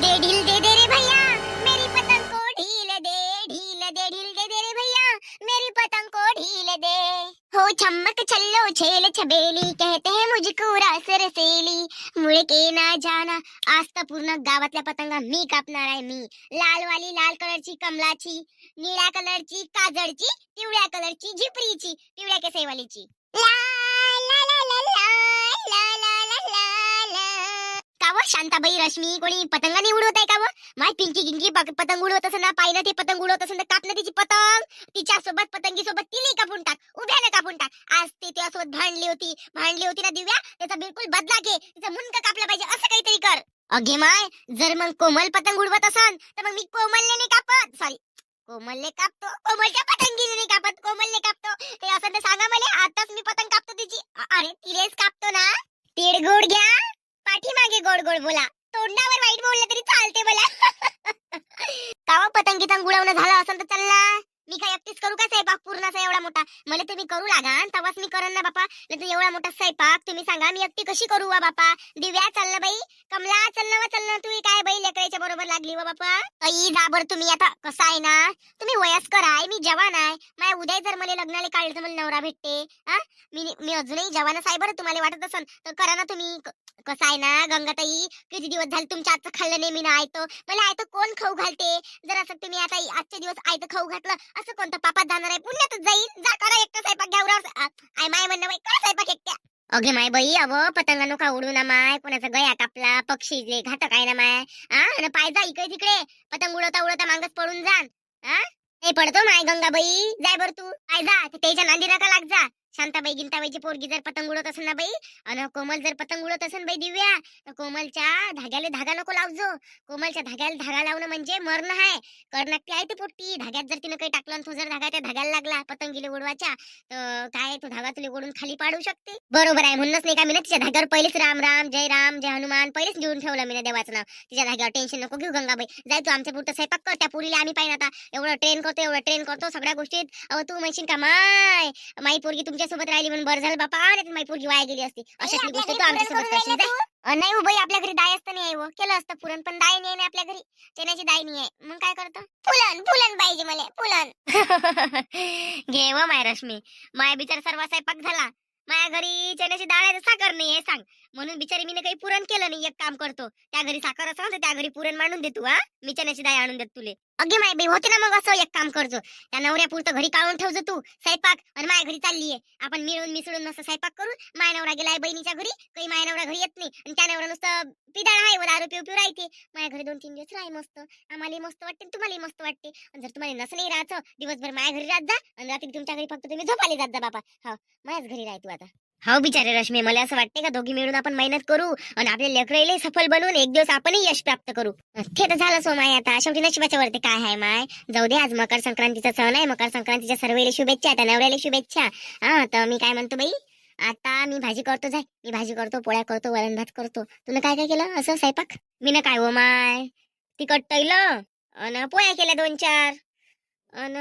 दे ढील दे दे रे भैया। मेरी पतंग को ढील दे ढील दे ढील दे दे रे भैया। मेरी पतंग को ढील दे। हो छम्मक छल्लो, छेल छबेली, कहते हैं मुझको रास रसेली। मुड़के ना जाना आस्था पूर्ण गावातल्या पतंगा मी कापणार आहे मी। लाल वाली, लाल कलरची कमलाची निळ्या कलरची काजळची पिवळ्या कलरची झिपरीची पिवळ्या ला ला ला ला ला ला ला का व शांताबाई रश्मी कोणी पतंगाने उडवत आहे का व माय पिंकी गिंकी पतंग उडवत असं ना पाहिलं ते पतंग उडवत असं तर ना तिची पतंग. तिच्या सोबत पतंगी सोबत तिने कापून टाक. उभ्याने कापून टाक. आज ते त्यासोबत भांडली होती. भांडली होती ना दिव्या? त्याचा बिलकुल बदला घे. तिचा मुंडका कापला पाहिजे असं काहीतरी कर. अगे माय जर मग कोमल पतंग उडवत असन तर मग मी कोमलने नाही कापत. सॉरी कोमलने कापतो. कोमलच्या पतंगीने नाही कापत. कोमलने कापतो. ते असं तर सांगा मला आताच मी पतंग कापतो तिची. अरे तिलेच कापतो ना. तिळगुळ घ्या. पाठीमागे गोड गोड बोला. तोंडावर वाईट बोललं तरी चालते मला. कावा पतंगी गितंग उडवणं झालं असं तर चल्ला मी काय एकटीच करू का स्वयंपाक पूर्णाचा एवढा मोठा मला तुम्ही करू लागा. तवाच मी करन ना बापा. नाही तर एवढा मोठा स्वयंपाक तुम्ही सांगा. मी एकटी कशी करू वा बापा? दिव्या चल बाई. कमला चल ना वा चल ना. तुम्ही काय बाई लेकराच्या बरोबर लागली वा बापा? आई जाबर तुम्ही आता. कसा आहे ना? तुम्ही वयस्कर आहे मी जवान आहे. माझ्या उद्या जर मला लग्नाला काढलं तर मला नवरा भेटते. हा? मी मी अजूनही जवानच आहे बरं तुम्हाला वाटत असन. तर करा ना तुम्ही. कसं आहे ना गंगाताई? किती दिवस झाले तुमच्या आजचं खाल्लं नाही मी ना आयतं? मला आयतं कोण खाऊ घालते? जर असं तुम्ही आता आजचे दिवस आयतं खाऊ घातलं असं कोणतं पापात जाणार आहे? पुण्यातच जाईल जा करा एकटं स्वयंपाक घ्यावर आय माय म्हणणं बाई स्वयंपाक एकट्या. अगे माय बाई अव पतंगा नका उडू ना माय? कोणाचा गया कापला पक्षी इले घातक आहे ना माय? हा पाय जा इकडे तिकडे. पतंग उडवता उडवता मांगच पडून जाण हा हे पडतो माय गंगाबाई. जाय बर तू. पाय जा त्याच्या नांदी नका लाग जा. शांताबाई गिंताबाईची पोरगी जर पतंग उडत असेल ना बाई आणि कोमल जर पतंग उडत असेल बाई दिव्या तर कोमलच्या धाग्याला धागा नको लावजो कोमलच्या धाग्याला धागा लावणं म्हणजे मरण आहे कर्नाटकी आहे ती पोट्टी. धाग्यात जर तिनं काही टाकलं आणि तो जर धागा त्या धाग्याला लागला पतंगीले उडवाच्या तर काय तो धागा तुला ओढून खाली पाडू शकते? बरोबर आहे. म्हणूनच नाही का मी ना तिच्या धाग्यावर पहिलेच राम राम जय राम जय हनुमान पहिलेच घेऊन ठेवलं मी ना देवाचं नाव. तिच्या धाग्यावर टेन्शन नको घेऊ गंगाबाई. जाय तू आमच्या पुरतं स्वयंपाक कर. त्या पुरीला आम्ही पाहिजे आता. एवढं ट्रेन करतो एवढं ट्रेन करतो सगळ्या गोष्टीत. अहो तू म्हणशील का माय माई पोरगी तुमची सोबत राहिली म्हणून बरं झालं बापा. तर माई पोरगी वाया गेली असती. अशातली गोष्ट तू आमच्यासोबत करशील जा. अ, नाही हो बाई आपल्या घरी दाय असतं नाही आहे हो. केलं असतं पुरण पण दाय नाही ना आपल्या घरी. चण्याची दाय नाही आहे. मग काय करतो? फुलन फुलन पाहिजे मला फुलन. घे व माय रश्मी. माया बिचार सर्व स्वयंपाक झाला. माया घरी चण्याची डाळ आहे तर साखर नाही आहे सांग. म्हणून बिचारी मी काही पुरण केलं नाही एक काम करतो. त्या घरी साखर असं त्या घरी पुरण मांडून देतो हा. मी चण्याची डाळ आणून देत तुले. अगे माय बाई होते ना मग असं एक काम करजो. त्या नवऱ्या पुरतं घरी काढून ठेवजो तू स्वयंपाक. आणि माया घरी चाललीये. आपण मिळून मिसळून असं स्वयंपाक करून माय नवरा गेलाय बहिणीच्या घरी काही माय नवरा घरी येत नाही. आणि त्या नवरा नुसतं पिदाळ आहे दारू पिऊ पिऊ राहते. माझ्या घरी दोन तीन दिवस राही मस्त. आम्हाला मस्त वाटते तुम्हाला मस्त वाटते. आणि जर तुम्हाला नसं नाही राहायचं दिवसभर माया घरी राहत जा. आणि रात्री तुमच्या घरी फक्त तुम्ही झोपाले जात जा बापा. हा माझ्याच घरी राहतो आता. हो बिचारे रश्मी मला असं वाटते का दोघी मिळून आपण मेहनत करू आणि आपल्या लेकराईला सफल बनवून एक दिवस आपणही यश प्राप्त करू? ते तर झालं सो माय आता. शेवटी नशिबाच्या वरती काय आहे माय? जाऊ दे आज मकर संक्रांतीचा सण आहे. मकर संक्रांतीच्या सर्वेला शुभेच्छा त्या नवऱ्याला शुभेच्छा. हा तर मी काय म्हणतो बाई? आता मी भाजी करतो जाय. मी भाजी करतो पोळ्या करतो वरण भात करतो. तुला काय काय केलं? असं स्वयंपाक? मी ना काय हो माय? तिखट तैलं अन पोळ्या केल्या दोन चार. अन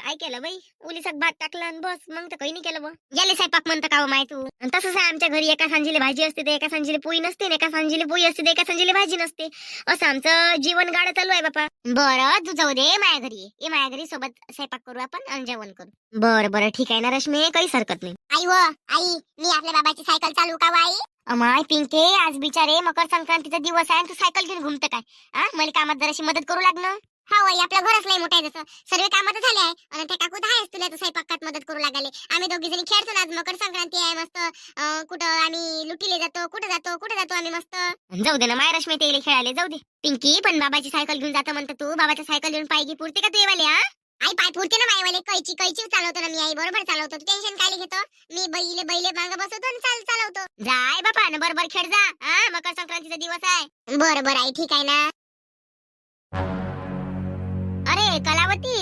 काय केलं बाई? उलीसाक भात टाकला आणि बस मग तर काही नाही केलं बघ गेले स्वयंपाक म्हणतं का हो माय तू? तसंच आहे आमच्या घरी एका सांजीले भाजी असते तर एका सांजीले पोळी नसते एका सांजीले पोळी असते तर एका सांजीले भाजी नसते. असं आमचं जीवन गाडं चालू आहे बापा. बरं तू जाऊ दे माया घरी. ये. माया घरी सोबत स्वयंपाक करू आपण आणि जेवण करू. बरं बरं ठीक आहे ना रश्मी? काहीच हरकत नाही. आई व आई मी आपल्या बाबाची सायकल चालू का आई? अमाय पिंके आज बिचारे मकर संक्रांतीचा दिवस आहे आणि तू सायकल घेऊन घुमत काय? हा मला कामात जराशी मदत करू लागणं हा आई आपलं घरच नाही मोठं आहे जसं. सर्व कामात झाले आहे. आणि ते काकू आहेस तुला तर स्वयंपाकात मदत करू लागले. आम्ही दोघी जणी खेळतो ना आज मकर संक्रांती आहे मस्त. अं, कुठं आम्ही लुटीले जातो कुठं जातो कुठं जातो आम्ही मस्त. जाऊ दे ना माय रश्मी ते खेळायला जाऊ दे. पिंकी पण बाबाची सायकल घेऊन जातो म्हणतो तू. बाबाच्या सायकल घेऊन पायगी पुरते का तू येवाले हा? आई पाय पुरते ना मायवाले. कैची कैची चालवतो ना मी आई बरोबर चालवतो. तू टेन्शन काय घेतो? मी बैले बैले मागं बसवतो आणि चाल चालवतो. जाय बापा ना बरोबर खेळ जा हा? मकर संक्रांतीचा दिवस आहे. बरोबर आई ठीक आहे ना.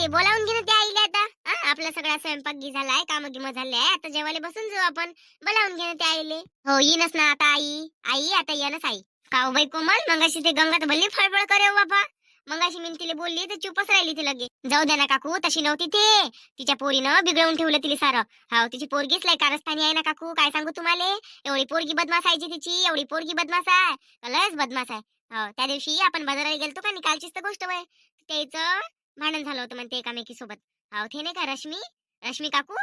बोलावून घे ना त्या आईला आता. हा, आपला सगळा स्वयंपाक गी झालाय काम गिम झाले आता जेवायला बसून जाऊ आपण. बोलावून घे ना त्या आईले. हो येईनच ना आता आई. आई आता येणच आई. काऊ बाई कोमल मंगाशी ते गंगात भल्ली फळफळ करे बाबा. मंगाशी मी तिला बोलली तर चुपच राहिली ती लगे. जाऊ दे ना काकू तशी नव्हती ते. तिच्या पोरीनं बिघडवून ठेवलं तिला सारं. हाव तिची पोरगीच लय कारस्थानी आहे ना काकू काय सांगू तुम्हाला? एवढी पोरगी बदमाश आहे तिची एवढी पोरगी बदमाश आहे. लयच बदमाश आहे. हो त्या दिवशी आपण बाजाराला गेलतो का निकालचीच तर गोष्ट वय त्याचं भांडण झालं होतं म्हणते एकामेकी सोबत हो ते नाही का रश्मी रश्मी काकू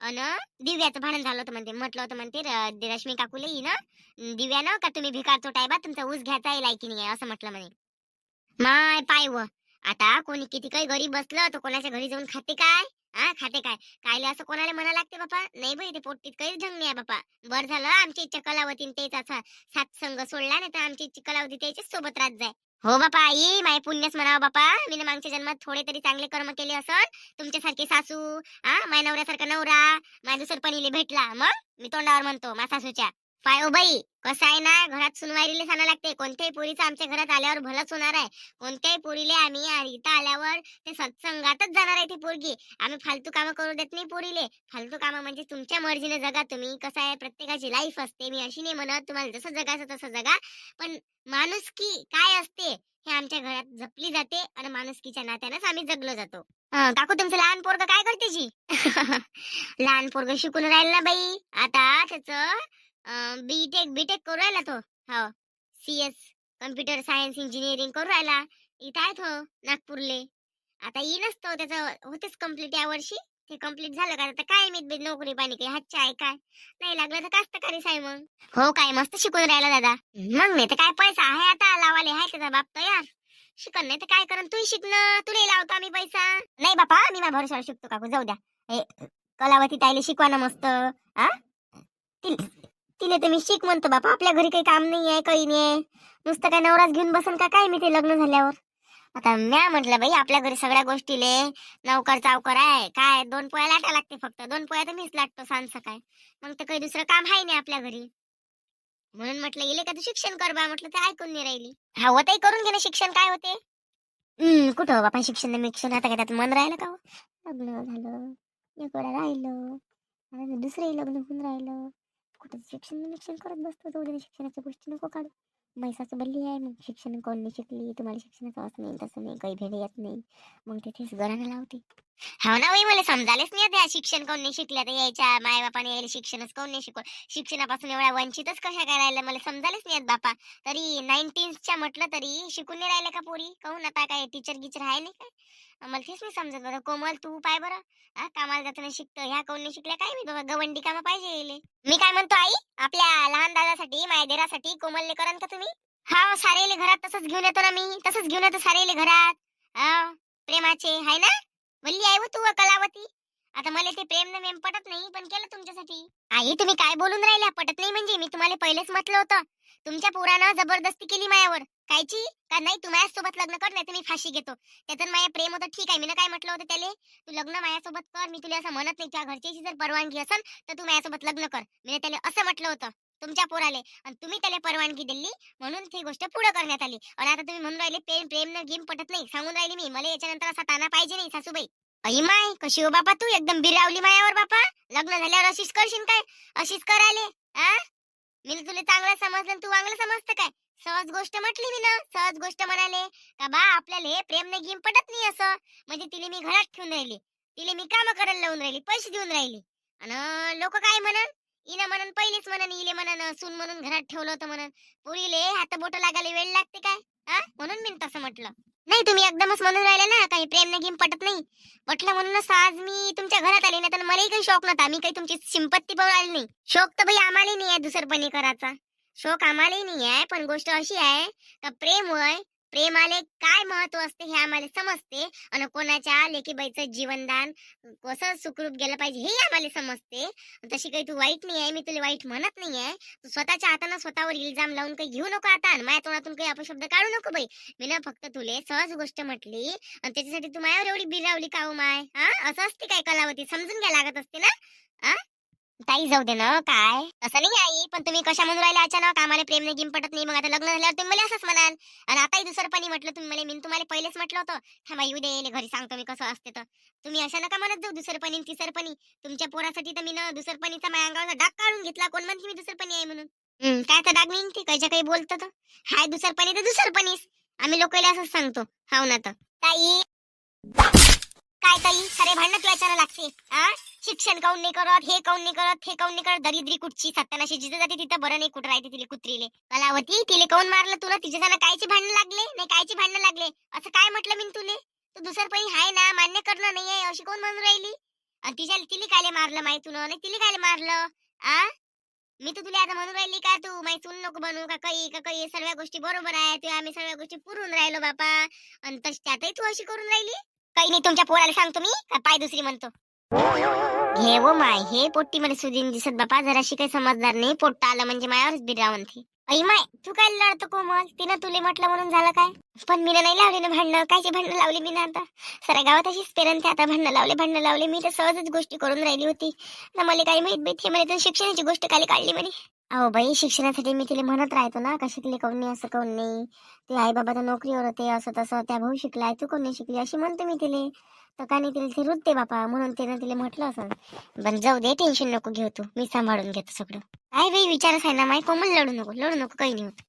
अन दिव्याचं भांडण झालं होतं म्हणते. म्हटलं होतं म्हणते रश्मी काकूला ही ना दिव्यानं का तुम्ही भिकार चोटाय तुमचा ऊस घ्यायचा लायकी नाही असं म्हटलं म्हणे. माय पाय व आता कोणी किती काही घरी बसलं तर कोणाच्या घरी जाऊन खाते काय? हा खाते काय? कायले असं कोणाला म्हणा लागते बापा? नाही बाई ते पोटीत काही ढंग नाही आहे बापा. बर झालं आमची इच्छा कलावतीन तेच असा सात संघ सोडला नाही तर आमची इच्छा कलावती त्याच्याच सोबत राहत जाय. हो बापा आई माय पुण्यच म्हणावं बापा. मी मागच्या जन्मात थोडे तरी चांगले कर्म केले असन. तुमच्यासारखे सासू हा माय नवऱ्यासारखा नवरा माझ्या सरपणीले भेटला. मग? मी तोंडावर म्हणतो मा सासूच्या. पाय ओ बाई कसं आहे ना घरात सुनवाईले सांगा लागते. कोणत्याही पोरीचं आमच्या घरात आल्यावर भलंच होणार आहे. कोणत्याही पोरीले आम्ही इथं आल्यावर ते सत्संगातच जाणार आहे ती पोरगी. आम्ही फालतू कामं करू देत नाही पोरीले. फालतू कामं म्हणजे तुमच्या मर्जीने जगा तुम्ही. कसं आहे प्रत्येकाची लाईफ असते. मी अशी नाही म्हणत तुम्हाला जसं जगायचं तसं जगा. पण माणुसकी काय असते हे आमच्या घरात जपली जाते आणि माणुसकीच्या नात्यानंच आम्ही जगलो जातो. काकू तुमचं लहान पोरग काय करते जी? लहान पोरग शिकून राहील ना बाई. आता त्याच बीटेक बीटेक करू राहिला तो. हो. C S computer science engineering करू राहिला. इथं आहे तो नागपूरले. आता येईनच तो त्याचं होतेच कंप्लीट या वर्षी. ते कंप्लीट झालं का? आता काय मी नोकरी पाणी काही? हातच्या आहे काय? नाही लागलं तर कास्तकारीच आहे मग. हो काय मस्त शिकून राहिला दादा. मग नाही तर काय पैसा आहे आता? लावाले आहे त्याचा बाप तयार शिकन नाही तर काय करून तू शिकणं तुला लावतो आम्ही पैसा. नाही बापा मी माझ्या भरोशावर शिकतो काकू. जाऊ द्या. हे कलावती ताईले शिकवा ना मस्त. हा तिला तर मी शिक म्हणतो बापा. आपल्या घरी काही काम नाही आहे काही नाही आहे. नुसतं काय नवराच घेऊन बसन का काय मी ते लग्न झाल्यावर? आता म्या म्हटलं बाई आपल्या घरी सगळ्या गोष्टीले नौकर चावकर आहे. काय दोन पोया लाटा लागते फक्त. दोन पोया तर मीच लाटतो सांग सकाळ. मग तर काही दुसरं काम आहे नाही आपल्या घरी. म्हणून म्हटलं गेले का तू शिक्षण कर बा? म्हटलं ते ऐकून नाही राहिली. हा होतही करून घे ना शिक्षण काय होते? हम्म कुठं हो बापा शिक्षण शिक्षण आता काय त्यात मन राहिलं का हो? लग्न झालं एक वेळा राहिलं. आता दुसरंही लग्न होऊन राहिलं. कुठं शिक्षण शिक्षण करत बसतो तो उद्या शिक्षणाच्या गोष्टी नको काढू. मैसाचं बल्ली आहे मग शिक्षण कोण नाही शिकली? तुम्हाला शिक्षणाचं असं नाही तसं नाही काही भेट येत नाही. मग तिथेच घरानं लावते. हो ना बाई मला समजायलाच नाही त्या शिक्षण कोण नाही शिकल्या तर यायच्या माय बापाने यायला शिक्षणच कोण नाही शिकवलं. शिक्षणापासून एवढ्या वंचितच कशा काय राहिल्या? मला समजायलाच नाही बापा. तरी नाईन्टीनच्या म्हटलं तरी शिकून नाही राहिले का पोरी? कहून आता काय टीचर गिचर आहे नाही काय? मला तेच नाही समजत बरं. कोमल तू पाय बरं. हा कामाला जाताना शिकतो. ह्या कोण नाही शिकल्या काय मी बाबा? गवंडी कामं पाहिजे मी काय म्हणतो आई? आपल्या लहान दादासाठी मायदेरासाठी कोमलने करान का तुम्ही? हा सारेले घरात तसंच घेऊन येतो ना मी. तसंच घेऊन येतो सारेले घरात. प्रेमाचे हाय ना? म्हणली आहे हो तू कलावती आता मला ते प्रेम न मेम पटत नाही पण केलं तुमच्यासाठी. आई तुम्ही काय बोलून राहिल्या? पटत नाही म्हणजे. मी तुम्हाला पहिलेच म्हटलं होतं. तुमच्या पोरानं जबरदस्ती केली मायावर. कायची? का नाही तू माझ्यासोबत लग्न कर नाही तर मी फाशी घेतो. त्याच्यात माझ्या प्रेम होतं ठीक आहे. मी काय म्हटलं होतं त्याले? तू लग्न माझ्यासोबत कर. मी तुला असं म्हणत नाही. त्या घरच्याची जर परवानगी असेल तर तू माझ्यासोबत लग्न कर. मी त्याला असं म्हटलं होतं. तुमच्या पोराले. आणि तुम्ही त्याला परवानगी दिली म्हणून ती गोष्ट पुढे करण्यात आली. आणि आता तुम्ही म्हणून राहिले प्रेम प्रेम न गेम पटत नाही. सांगून राहिली मी मला याच्यानंतर असा ताना पाहिजे नाही सासूबाई. अई माय कशी हो बापा तू? एकदम बिरावली मायावर बापा. लग्न झाल्यावर अशीच करशील काय? अशीच करायले आ? मी तुला चांगलं समजलं तू चांगलं समजतं काय? सहज गोष्ट म्हटली मी ना सहज गोष्ट म्हणाले. का बा आपल्याला प्रेम नाही गेम पटत नाही असं? म्हणजे तिने मी घरात ठेवून राहिली. तिले मी काम करायला लावून राहिली पैसे देऊन राहिली. आणि लोक काय म्हणन? इना म्हणन पहिलेच म्हणन इले म्हणन सून म्हणून घरात ठेवलं होतं म्हणून. पुरीले हात बोट लागायला वेळ लागते काय? हा म्हणून मी तसं म्हटलं. नाही तुम्ही एकदमच म्हणून राहिले ना काही प्रेम नाही गेम पटत नाही. म्हटलं म्हणूनच आज मी तुमच्या घरात आले नाही तर मलाही काही शौक नव्हता. मी काही तुमची सिंपत्ती पण आली नाही. शौक तर भाई आम्हालाही नाही आहे दुसरपणी करायचा शौक आम्हालाही नाही आहे पण गोष्ट अशी आहे का प्रेम होय प्रेमाले काय महत्त्व असते हे आम्हाला समजते आणि कोणाच्या लेकीबाईचं जीवनदान कसं सुखरूप गेलं पाहिजे हे आम्हाला समजते. तशी काही तू वाईट नाही आहे मी तुला वाईट म्हणत नाही आहे तू स्वतःच्या हातानं स्वतःवर इल्जाम लावून काही घेऊ नको आता आणि माझ्या तोंडातून काही अपशब्द काढू नको बाई. मी ना फक्त तुले सहज गोष्ट म्हटली आणि त्याच्यासाठी तू मायावर एवढी बिरावली का हो माय? हा? असं असते काय कलावती? समजून घ्या लागत असते ना? हा ताई जाऊ दे ना काय? असं नाही आई पण तुम्ही कशा म्हणून राहिला? अचानक आम्हाला प्रेम नाही पटत नाही. मग आता लग्न झाल्यावर तुम्ही मला असंच म्हणाल. आणि आताही दुसरपणी म्हटलं तुम्ही मला. मी तुम्हाला पहिलेच म्हटलं होतं. थांबा येऊ दे घरी सांगतो मी कसं असते तर. तुम्ही अशा नका म्हणत जाऊ दुसरपणी तिसरपणी तुमच्या पोरासाठी तर मी ना दुसरपणीचा माझ्या अंगावर डाग काढून घेतला. कोण म्हणते मी दुसरपणी आहे म्हणून? काय तर डाग निघते कायच्या काही बोलतो तर. हाय दुसरपणी तर दुसरपणीच आम्ही लोकांना असंच सांगतो. हाव ना तर. ताई. काय ताई? खरे भांडण तुला विचारा लागते शिक्षण काऊन नाही करत हे काऊन नाही करत हे काऊन नाही करत? दरिद्री कुठची? सत्यानाशी जिथे जाते तिथं बरं नाही कुठं राहते तिले कुत्रीले. कलावती तिले काऊन मारलं तुला? तिच्या जाणं कायचे भांडण लागले? नाही कायचे भांडण लागले? असं काय म्हटलं मी तुले? तू दुसरं हाय ना मान्य करणं नाहीये अशी कोण म्हणून राहिली? आणि तिच्या तिने कायले मारलं माही तुला नाही तिने कायले मारलं? आ? मी तर तुला आता म्हणून राहिली का तू? माही सून नको बनू का काही का काही सर्व गोष्टी बरोबर आहे ते आम्ही सर्व गोष्टी पुरून राहिलो बापा. आणि तर त्यातही तू अशी करून राहिली? काही नाही तुमच्या पोराला सांगतो मी. का पाय दुसरी म्हणतो. घे वो माय हे पोट्टी मध्ये सुदीन दिसत बापा. जराशी काही समजदार नाही. पोट्टा आलं म्हणजे मायावरच बिरावून ती. आई माय तू काय लढतो कोमल? तिनं तुले म्हटलं म्हणून झालं काय? पण मी नाही लावली ना भांडणं. कायचे भांडणं लावली मी ना आता? साऱ्या गावात अशीच पेरंते. आता भांडणं लावले भांडणं लावले. मी तर सहजच गोष्टी करून राहिली होती. ना मला काही माहीत बाई ते म्हणे तर शिक्षणाची गोष्ट काली काढली म्हणे. अहो बाई शिक्षणासाठी मी तिला म्हणत राहतो ना का शिकले काऊन नाही असं काऊन नाही. ते आई बाबा तर नोकरीवर होते असं तसं. त्या भाऊ शिकलाय तू कोण नाही शिकली? अशी म्हणते मी तिले. तर का नाही तिला ते रुजते बापा. म्हणून तिने तिला म्हटलं असं. पण जाऊ दे टेन्शन नको घेऊ तू. मी सांभाळून घेतो सगळं. काय बाई विचारच आहे ना माय कोमल लढू नको लढू नको काही नाही होत.